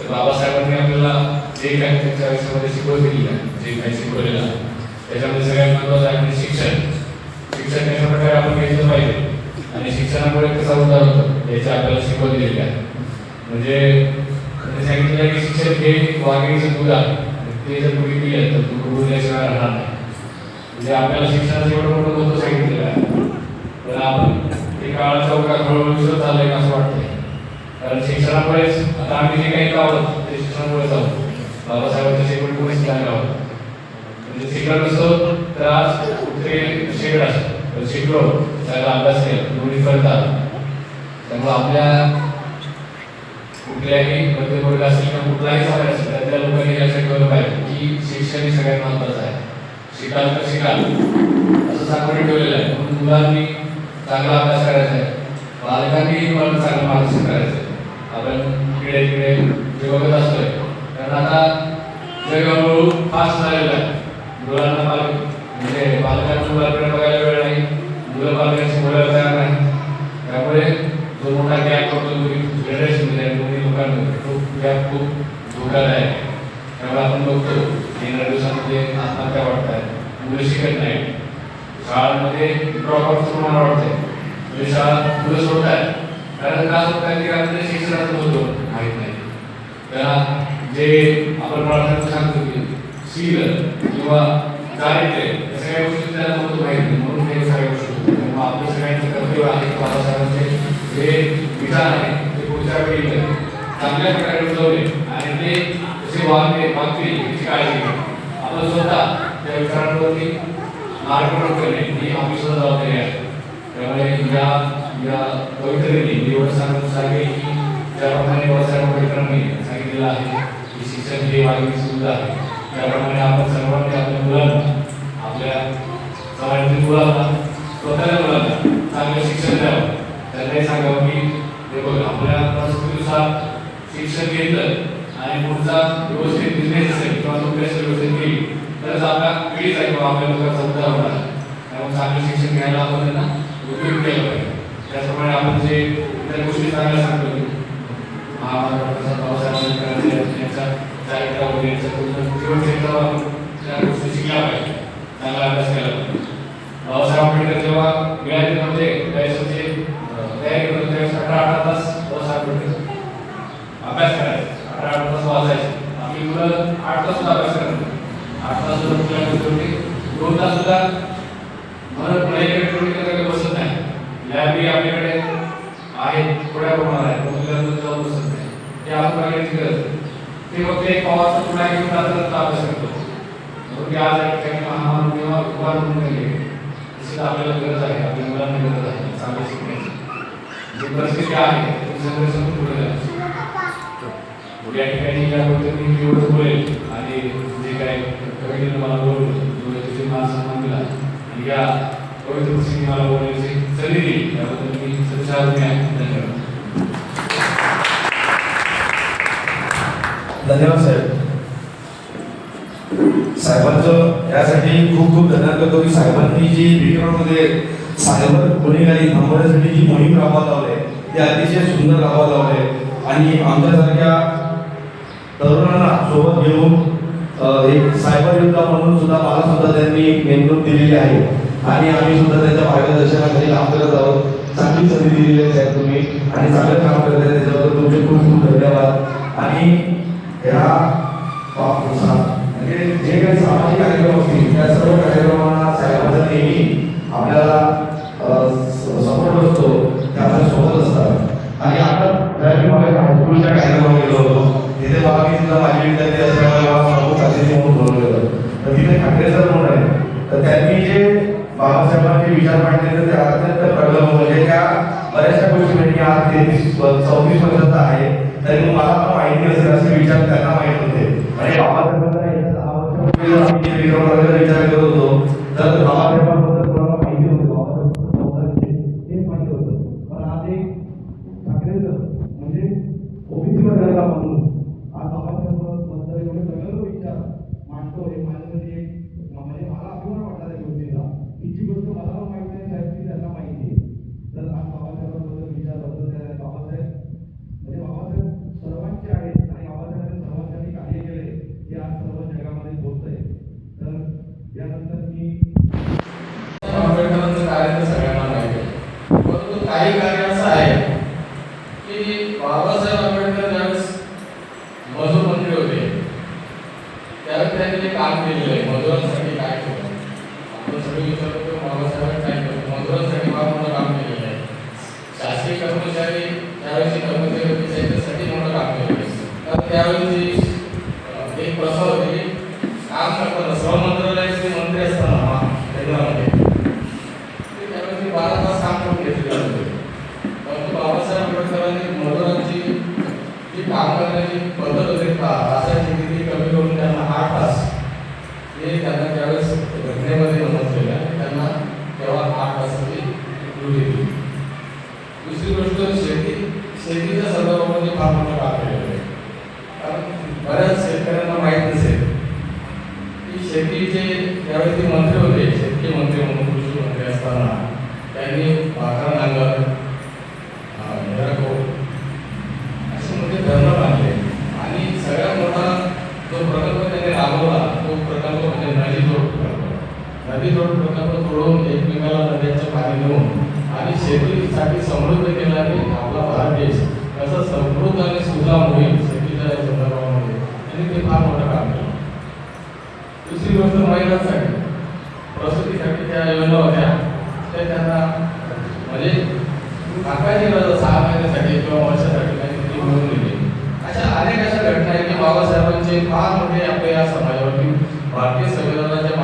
तर बाबासाहेबांनी आपल्याला जे काही त्यांच्या आयुष्यामध्ये शिकवलेली आहे जे काही शिकवलेलं आहे त्याच्यामध्ये सगळ्यात महत्त्वाचं आहे म्हणजे शिक्षण. शिक्षण कशा प्रकारे आपण घेतलं पाहिजे आणि शिक्षणामुळे कसा उद्धार होतो याची आपल्याला शिकवलेली आहे. म्हणजे त्यांनी सांगितलं की शिक्षण हे वाघिणीचं दूध आहे. ते जर तुम्ही पिलं तर तू उरल्याशिवाय राहणार नाही. म्हणजे आपल्याला शिक्षणाचं एवढं मोठं महत्त्व सांगितलेलं आहे. तर आपण ते काळाच्या चौकात हळूहळू विसरत चाललंय असं वाटतं. कारण शिक्षणामुळेच आता आम्ही जे काही आहोत ते शिक्षणामुळेच आहोत बाबासाहेबांच्या शेवटी कोणीच नाही आहोत म्हणजे शिकलं नसतो तर आज कुठे शेगड असतो शिकलो त्याला अभ्यास केला दोन्ही करतात. त्यामुळे आपल्या कुठल्याही मध्यवर्ग असेल किंवा कुठलाही समाज असेल त्यातल्या लोकांनी लक्षात ठेवलं पाहिजे की शिक्षण हे सगळ्यात महत्वाचं आहे. शिकाल तर शिकाल. असं सांगून ठेवलेलं आहे. म्हणून मुलांनी चांगला अभ्यास करायचा आहे. बालकांनी मला चांगलं मार्गदर्शन करायचं आहे. आपण इकडे तिकडे बघत असतोय. कारण आता जग हळूहळू फास्ट झालेलं आहे. मुलांना पालक म्हणजे पालकांना मुलांकडे बघायला वेळ नाही. मुलं पालकांशी बोलायला तयार नाही. त्यामुळे जो मोठा गॅप होतो जनरेशनमध्ये आणि दोन्ही लोकांमध्ये तो गॅप खूप धोकादायक आहे. त्यामुळे आपण बघतो येणाऱ्या दिवसांमध्ये आत्महत्या वाटत आहेत मुलं शिकत नाही शाळांमध्ये ड्रॉप आउटचं प्रमाण वाढतंय म्हणजे शाळा मुलं सोडत आहेत कारण का सोडत की आपल्याला शिक्षणाचं माहीत नाही. त्याला जे आपण बाळांना सांगतो की शील किंवा दारिद्र्य सगळ्या गोष्टी त्याला माहीत नाही. म्हणून हे सगळ्या गोष्टी त्यामुळे आपलं सगळ्यांचं कर्तव्य आहे बाबासाहेबांचे जे विचार आहे ते पुढच्या पिढीला चांगल्या प्रकारे रुजवले आणि ते कसे वागले वागतील याची काळजी घ्या. आपण स्वतः त्या विचारांवरती मार्गक्रमण करणे ही आपली सुद्धा जबाबदारी आहे. त्यामुळे या या कवितेने एवढं सांगून सांगेल की ज्याप्रमाणे बाबासाहेब आंबेडकरांनी सांगितलेलं आहे की शिक्षण हे वाघिणी सुविधा आहे. त्याप्रमाणे आपण सर्वांनी आपल्या मुलांना आपल्या समाजातील मुलांना स्वतःच्या मुलांना चांगलं शिक्षण द्यावं. त्यांनाही सांगावं की हे बघ आपल्या परिस्थितीनुसार शिक्षण घेतलं आणि पुढचा व्यवस्थित बिझनेस असेल किंवा तो व्यवस्थित केली तरच आपल्या पिढीचा आहे किंवा आपल्या लोकांचा उद्धार होणार त्यामुळे चांगलं शिक्षण घ्यायला आपण त्यांना उपयोग केला पाहिजे त्याचप्रमाणे आपण जे इतर गोष्टी चांगल्या सांगतो महाभारताचा पावसाळा त्या गोष्टी शिकल्या पाहिजे. चांगला अभ्यास केला पाहिजे. बाबासाहेब आंबेडकर जेव्हा मिळाले त्यावेळेस तयारी करत त्यावेळेस अठरा अठरा तास बाबासाहेब आंबेडकर अभ्यास करायचे. अठरा अठरा तास वाचायचे. आम्ही मुलं आठ तास अभ्यास करत आठ तास सुद्धा दोन तास सुद्धा पुढे इलेक्ट्रॉनिक काही बसत नाही लॅबही आपल्याकडे आहेत थोड्या प्रमाणात आहेत. पण मुलांना जाऊन बसत नाही. ते आपण बघायची गरज ते फक्त एक पावाचा तुकडा घेऊन जातात अभ्यास शकतो म्हणून की आज या ठिकाणी महामान किंवा उपहार म्हणून गेले तसेच आपल्याला गरज आहे. आपल्या मुलांना गरज आहे. चांगलं शिकण्याची. जी परिस्थिती आहे ती सगळं समजून पुढे जायची. या ठिकाणी या पद्धतीने मी एवढं बोलेल आणि जे काय कवितेनं मला बोलवलं तिथे मला सन्मान दिला आणि या पवित्र प्रसंगी मला बोलण्याची संधी दिली त्याबद्दल मी सच्चा आहे धन्यवाद धन्यवाद साहेब साहेबांचं यासाठी खूप खूप धन्यवाद करतो की साहेबांनी जी बीटीमध्ये सायबर गुन्हेगारी थांबवण्यासाठी जी मोहीम राबवत लावली आहे, ती अतिशय सुंदर राबवत लावली आहे. आणि आमच्यासारख्या तरुणांना सोबत घेऊन एक सायबर योद्धा म्हणून सुद्धा मला सुद्धा त्यांनी नेमणूक दिलेली आहे आणि आम्ही सुद्धा त्यांच्या मार्गदर्शनाखाली काम करत आहोत. चांगली संधी दिलेली आहे साहेब तुम्ही आणि चांगलं काम करत आहे त्याच्याबद्दल तुमचे खूप खूप धन्यवाद. आणि ह्या म्हणजे जे काही सामाजिक कार्यक्रम असतील त्या सर्व कार्यक्रमांना साहेबांचा नेहमी आपल्याला सपोर्ट असतो ते आपल्यासोबत असतात. आणि आपण ज्यावेळी मला हायस्कूलच्या कार्यक्रमाला गेलो होतो तिथे मला मी सुद्धा माझे विद्यार्थी असतात मला प्रमुख अतिथी म्हणून बोलवलं होतं तर तिथे ठाकरे सर म्हणून आहे तर त्यांनी जे बाबासाहेबांचे विचार मांडले तर ते अत्यंत कळलं म्हणजे त्या बऱ्याचशा गोष्टी म्हणजे आज तेहतीस चौतीस वर्षाचा आहे तरी मला पण माहिती असेल असे विचार त्यांना माहीत होते आणि बाबासाहेबांना याच्या दहा वर्षापूर्वी जर आम्ही जे विक्रम करायचा विचार करत होतो तर बाबासाहेबांबद्दल कोणाला माहिती होतं बाबासाहेब हे माहिती होतं पण आज एक ठाकरे सर काहीतरी त्यांना माहिती तर आज बाबासाहेबांबद्दल विचारलं तर बाबासाहेब म्हणजे बाबासाहेब सर्वांचे आहेत आणि बाबासाहेबांनी सर्वांसाठी कार्य केले हे आज सर्व जगामध्ये होत आहे तर यानंतर मी आंबेडकरांचं कार्य तर सगळ्यांना माहिती आहे. परंतु काही कार्य असं आहे की बाबासाहेब आंबेडकर ज्यावेळेस मजूर मंत्री होते त्यावेळेस त्यांनी काम केलेलं आहे. मजुरांसाठी काय केलं? आपण सगळे विचार बऱ्याच शेतकऱ्यांना माहीत नसेल. की शेतीचे ज्यावेळी ते मंत्री होते शेतकी मंत्री म्हणून कृषी मंत्री असताना त्यांनी पाखरा नांगर असे मोठे धरण बांधले. आणि सगळ्यात मोठा जो प्रकल्प त्यांनी राबवला तो प्रकल्प म्हणजे नदी जोड प्रकल्प. नदी जोड प्रकल्प तोडून एकमेकाला नद्यांचं पाणी देऊन आणि शेतीसाठी समृद्ध केला की आपला भारत देश कसं समृद्ध आणि सुधाम होईल त्यांनी ते फार मोठं काम केलं दुसरी गोष्ट महिलांसाठी. प्रसूतीसाठी त्या योजना होत्या. त्या त्यांना म्हणजे टाकायची गरज सहा महिन्यासाठी किंवा वर्षासाठी काहीतरी मिळून दिली. अशा अनेक अशा घटना आहेत की बाबासाहेबांचे फार मोठे आपल्या या समाजावरती भारतीय संविधानाच्या